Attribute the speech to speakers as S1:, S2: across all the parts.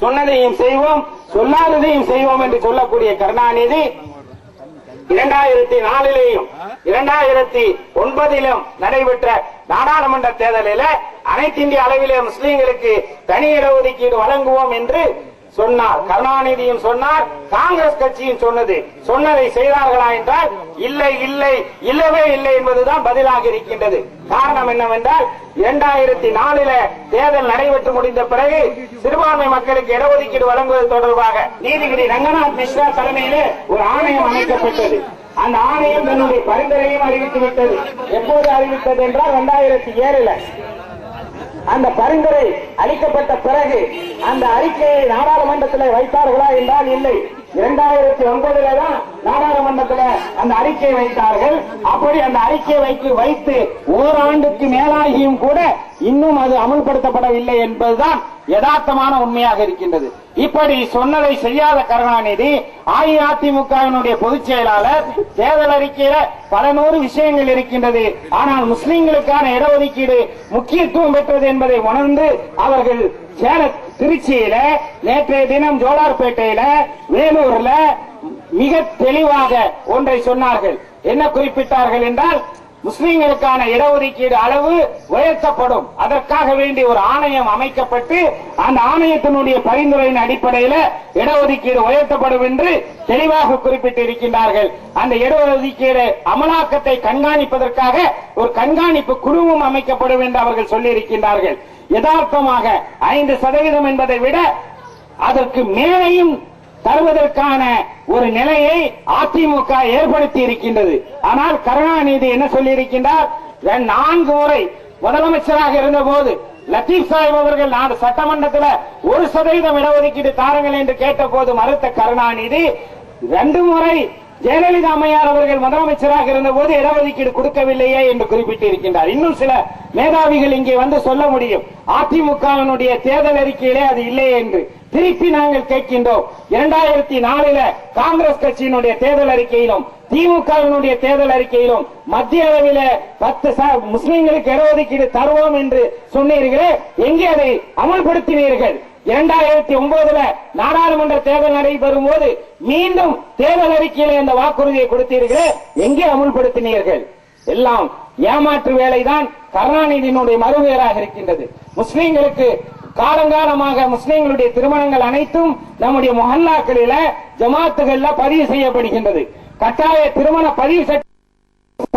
S1: சொன்னதையும் செய்வோம் சொல்லாததையும் செய்வோம் என்று சொல்லக்கூடிய கருணாநிதி இரண்டாயிரத்தி நாலிலேயும் இரண்டாயிரத்தி ஒன்பதிலும் நடைபெற்ற நாடாளுமன்ற தேர்தலில் அனைத்து இந்திய அளவிலே முஸ்லீம்களுக்கு தனி இடஒதுக்கீடு வழங்குவோம் என்று சொன்னார். கருணாநிதியும் சொன்னார். காங்கிரஸ் கட்சியும் சொன்னது. சொன்னதை செய்தார்களா என்றால் இல்லை இல்லை இல்லவே இல்லை என்பதுதான் பதிலாக இருக்கின்றது. காரணம் என்னவென்றால் இரண்டாயிரத்தி நாலில தேர்தல் நடைபெற்று முடிந்த பிறகு சிறுபான்மை மக்களுக்கு இடஒதுக்கீடு வழங்குவது தொடர்பாக நீதிபதி ரங்கநாத் மிஸ்ரா தலைமையிலே ஒரு ஆணையம் அமைக்கப்பட்டது. அந்த ஆணையம் தன்னுடைய பரிந்துரையும் அறிவித்து விட்டது எப்போது அறிவித்தது என்றால் இரண்டாயிரத்தி ஏழுல. அந்த பரிந்துரை அளிக்கப்பட்ட பிறகு அந்த அறிக்கையை நாடாளுமன்றத்தில் வைத்தார்களா என்றால் இல்லை. இரண்டாயிரத்தி ஒன்பதுல தான் நாடாளுமன்றத்தில் அந்த அறிக்கையை வைத்தார்கள். அப்படி அந்த அறிக்கையை வைத்து வைத்து ஓராண்டுக்கு மேலாகியும் கூட இன்னும் அது அமுல்படுத்தப்படவில்லை என்பதுதான் யதார்த்தமான உண்மையாக இருக்கின்றது. இப்படி சொன்னதை செய்யாத கருணாநிதி அஇஅதிமுகவினுடைய பொதுச் செயலாளர் தேர்தல் அறிக்கையில பல நூறு விஷயங்கள் இருக்கின்றது. ஆனால் முஸ்லிம்களுக்கான இடஒதுக்கீடு முக்கியத்துவம் பெற்றது என்பதை உணர்ந்து அவர்கள் சேல திருச்சியில நேற்றைய தினம் ஜோலார்பேட்டையில வேலூர்ல மிக தெளிவாக ஒன்றை சொன்னார்கள். என்ன குறிப்பிட்டார்கள் என்றால் முஸ்லீம்களுக்கான இடஒதுக்கீடு அளவு உயர்த்தப்படும். அதற்காக வேண்டி ஒரு ஆணையம் அமைக்கப்பட்டு அந்த ஆணையத்தினுடைய பரிந்துரையின் அடிப்படையில் இடஒதுக்கீடு உயர்த்தப்படும் என்று தெளிவாக குறிப்பிட்டு இருக்கின்றார்கள் அந்த இடஒதுக்கீடு அமலாக்கத்தை கண்காணிப்பதற்காக ஒரு கண்காணிப்பு குழுவும் அமைக்கப்படும் என்று அவர்கள் சொல்லியிருக்கின்றார்கள். யதார்த்தமாக ஐந்து சதவீதம் என்பதை விட அதற்கு மேலையும் தருவதற்கான ஒரு நிலையை அதிமுக ஏற்படுத்தி இருக்கின்றது. ஆனால் கருணாநிதி என்ன சொல்லியிருக்கின்றார்? நான்கு முறை முதலமைச்சராக இருந்தபோது லத்தீப் சாஹிப் அவர்கள் நாடு சட்டமன்றத்தில் ஒரு சதவீதம் இடஒதுக்கீடு தாருங்கள் என்று கேட்டபோது மறுத்த கருணாநிதி ரெண்டு முறை ஜெயலலிதா அம்மையார் அவர்கள் முதலமைச்சராக இருந்தபோது இடஒதுக்கீடு கொடுக்கவில்லையே என்று குறிப்பிட்டிருக்கின்றார். இன்னும் சில மேதாவிகள் இங்கே வந்து சொல்ல முடியும். அதிமுகவினுடைய தேர்தல் அறிக்கையிலே அது இல்லை என்று. திருப்பி நாங்கள் கேட்கின்றோம். இரண்டாயிரத்தி நாலுல காங்கிரஸ் கட்சியினுடைய தேர்தல் அறிக்கையிலும் திமுகவினுடைய தேர்தல் அறிக்கையிலும் மத்திய அளவில் பத்து ச- முஸ்லிம்களுக்கு இடஒதுக்கீடு தருவோம் என்று சொன்னீர்களே எங்கே அதை அமல்படுத்தினீர்கள்? இரண்டாயிரத்தி ஒன்பதுல நாடாளுமன்ற தேர்தல் நடைபெறும் போது மீண்டும் தேர்தல் அறிக்கையில இந்த வாக்குறுதியை கொடுத்தீர்களே எங்கே அமுல்படுத்தினீர்கள்? எல்லாம் ஏமாற்று வேலைதான் கருணாநிதியினுடைய மறுவேராக இருக்கின்றது. முஸ்லீம்களுக்கு காலங்காலமாக முஸ்லிம்களுடைய திருமணங்கள் அனைத்தும் நம்முடைய மொஹல்லாக்களில ஜமாத்துகள்ல பதிவு செய்யப்படுகின்றது. கட்டாய திருமண பதிவு சட்ட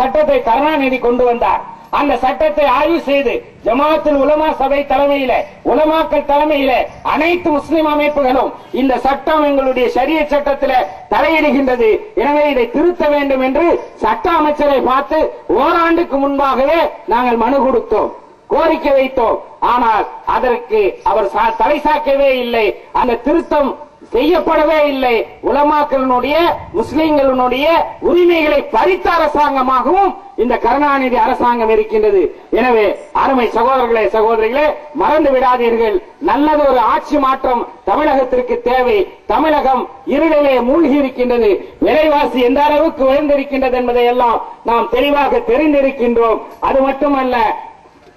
S1: சட்டத்தை கருணாநிதி கொண்டு வந்தார். அந்த சட்டத்தை ஆய்வு செய்து ஜமாத்தில் உலமா சபை தலைமையில உலமாக்கள் தலைமையில அனைத்து முஸ்லிம் அமைப்புகளும் இந்த சட்டம் எங்களுடைய சரிய சட்டத்தில் தலையிடுகின்றது. எனவே இதை திருத்த வேண்டும் என்று சட்ட அமைச்சரை பார்த்து ஓராண்டுக்கு முன்பாகவே நாங்கள் மனு கொடுத்தோம். கோரிக்கை வைத்தோம். ஆனால் அதற்கு அவர் தலை சாக்கவே இல்லை. அந்த திருத்தம் செய்யப்படவே இல்லை. உலமாக்களினுடைய முஸ்லிம்களினுடைய உரிமைகளை பறித்த அரசாங்கமாகவும் இந்த கருணாநிதி அரசாங்கம் இருக்கின்றது. எனவே அருமை சகோதரர்களே சகோதரிகளே மறந்து விடாதீர்கள். நல்லது ஒரு ஆட்சி மாற்றம் தமிழகத்திற்கு தேவை. தமிழகம் இருளிலே மூழ்கி இருக்கின்றது. விலைவாசி எந்த அளவுக்கு உயர்ந்திருக்கின்றது என்பதை எல்லாம் நாம் தெளிவாக தெரிந்திருக்கின்றோம். அது மட்டுமல்ல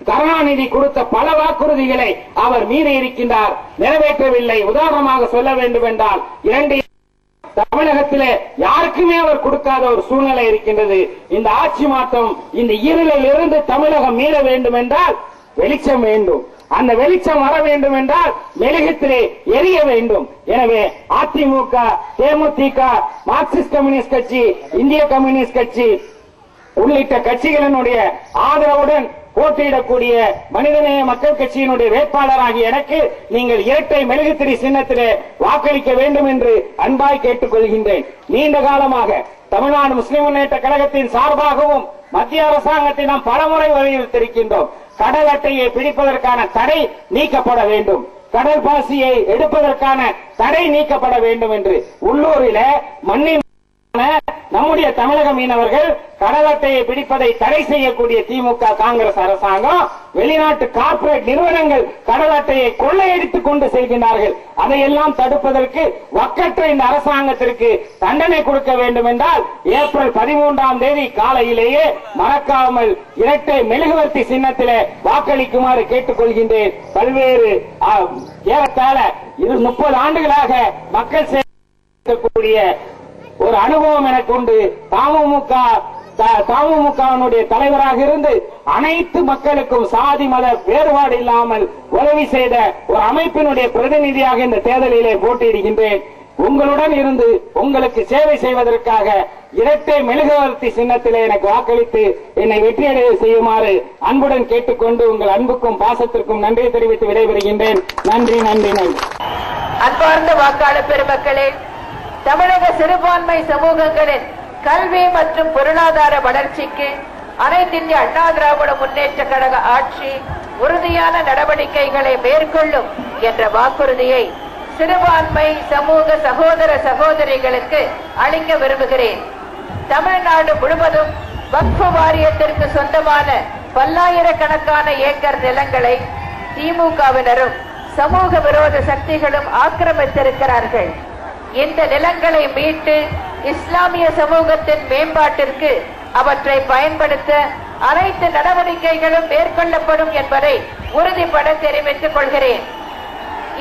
S1: கருணாநிதி கொடுத்த பல வாக்குறுதிகளை அவர் மீறி இருக்கின்றார். நிறைவேற்றவில்லை. உதாரணமாக சொல்ல வேண்டும் என்றால் இரண்டு தமிழகத்திலே யாருக்குமே அவர் கொடுக்காத ஒரு சூழ்நிலை இருக்கின்றது. இந்த ஆட்சி மாற்றம் இந்த இருளில் இருந்து தமிழகம் மீள வேண்டும் என்றால் வெளிச்சம் வேண்டும். அந்த வெளிச்சம் வர வேண்டும் என்றால் மெழுகத்திலே எரிய வேண்டும். எனவே அதிமுக தேமுதிக மார்க்சிஸ்ட் கம்யூனிஸ்ட் கட்சி இந்திய கம்யூனிஸ்ட் கட்சி உள்ளிட்ட கட்சிகளினுடைய ஆதரவுடன் போட்டியிடக்கூடிய மனிதநேய மக்கள் கட்சியினுடைய வேட்பாளராகிய எனக்கு நீங்கள் இரட்டை மெழுகுத்திரி சின்னத்திலே வாக்களிக்க வேண்டும் என்று அன்பாய் கேட்டுக் கொள்கின்றேன் நீண்ட காலமாக தமிழ்நாடு முஸ்லிம் முன்னேற்ற கழகத்தின் சார்பாகவும் மத்திய அரசாங்கத்தை நாம் பலமுறை வலியுறுத்தியிருக்கின்றோம். கடல் அட்டையை பிடிப்பதற்கான தடை நீக்கப்பட வேண்டும். கடல் பாசியை எடுப்பதற்கான தடை நீக்கப்பட வேண்டும் என்று உள்ளூரில மண்ணின் நம்முடைய தமிழக மீனவர்கள் கடல் அட்டையை பிடிப்பதை தடை செய்யக்கூடிய திமுக காங்கிரஸ் அரசாங்கம் வெளிநாட்டு கார்ப்பரேட் நிறுவனங்கள் கடல் அட்டையை கொள்ளையடித்துக் கொண்டு செல்கின்றார்கள். அதையெல்லாம் தடுப்பதற்கு வக்கற்ற இந்த அரசாங்கத்திற்கு தண்டனை கொடுக்க வேண்டும் என்றால் ஏப்ரல் பதிமூன்றாம் தேதி காலையிலேயே மறக்காமல் இரட்டை மெழுகுவர்த்தி சின்னத்திலே வாக்களிக்குமாறு கேட்டுக்கொள்கின்றேன். பல்வேறு ஏறத்தாழ இது முப்பது ஆண்டுகளாக மக்கள் சேவை ஒரு அனுபவம் எனக்கு உண்டு. தமுமுக த- தமுமுகவினுடைய தலைவராக இருந்து அனைத்து மக்களுக்கும் சாதி மத வேறுபாடு இல்லாமல் உதவி செய்த ஒரு அமைப்பினுடைய பிரதிநிதியாக இந்த தேர்தலிலே போட்டியிடுகின்றேன். உங்களுடன் இருந்து உங்களுக்கு சேவை செய்வதற்காக இரட்டை மெழுகுவர்த்தி சின்னத்திலே எனக்கு வாக்களித்து என்னை வெற்றியடைய செய்யுமாறு அன்புடன் கேட்டுக்கொண்டு உங்கள் அன்புக்கும் பாசத்திற்கும் நன்றி தெரிவித்து விடைபெறுகின்றேன். நன்றி நன்றி நன்றி.
S2: அன்பார்ந்த வாக்காளர் பெருமக்களே தமிழக சிறுபான்மை சமூகங்களின் கல்வி மற்றும் பொருளாதார வளர்ச்சிக்கு அனைத்திந்திய அண்ணா திராவிட முன்னேற்ற கழக ஆட்சி உறுதியான நடவடிக்கைகளை மேற்கொள்ளும் என்ற வாக்குறுதியை சிறுபான்மை சமூக சகோதர சகோதரிகளுக்கு அளிக்க விரும்புகிறேன். தமிழ்நாடு முழுவதும் வக்ஃபு வாரியத்திற்கு சொந்தமான பல்லாயிரக்கணக்கான ஏக்கர் நிலங்களை திமுகவினரும் சமூக விரோத சக்திகளும் ஆக்கிரமித்திருக்கிறார்கள். இந்த நிலங்களை மீட்டு இஸ்லாமிய சமூகத்தின் மேம்பாட்டிற்கு அவற்றை பயன்படுத்த அனைத்து நடவடிக்கைகளும் மேற்கொள்ளப்படும் என்பதை உறுதிபட தெரிவித்துக் கொள்கிறேன்.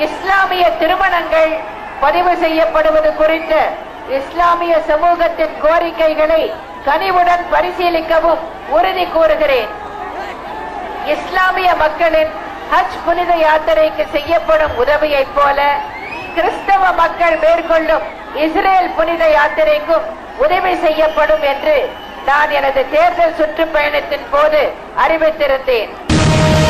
S2: இஸ்லாமிய திருமணங்கள் பதிவு செய்யப்படுவது குறித்த இஸ்லாமிய சமூகத்தின் கோரிக்கைகளை கனிவுடன் பரிசீலிக்கவும் உறுதி கூறுகிறேன். இஸ்லாமிய மக்களின் ஹஜ் புனித யாத்திரைக்கு செய்யப்படும் உதவியைப் போல கிறிஸ்தவ மக்கள் மேற்கொள்ளும் இஸ்ரேல் புனித யாத்திரைக்கும் உதவி செய்யப்படும் என்று நான் எனது தேர்தல் சுற்றுப்பயணத்தின் போது அறிவித்திருந்தேன்.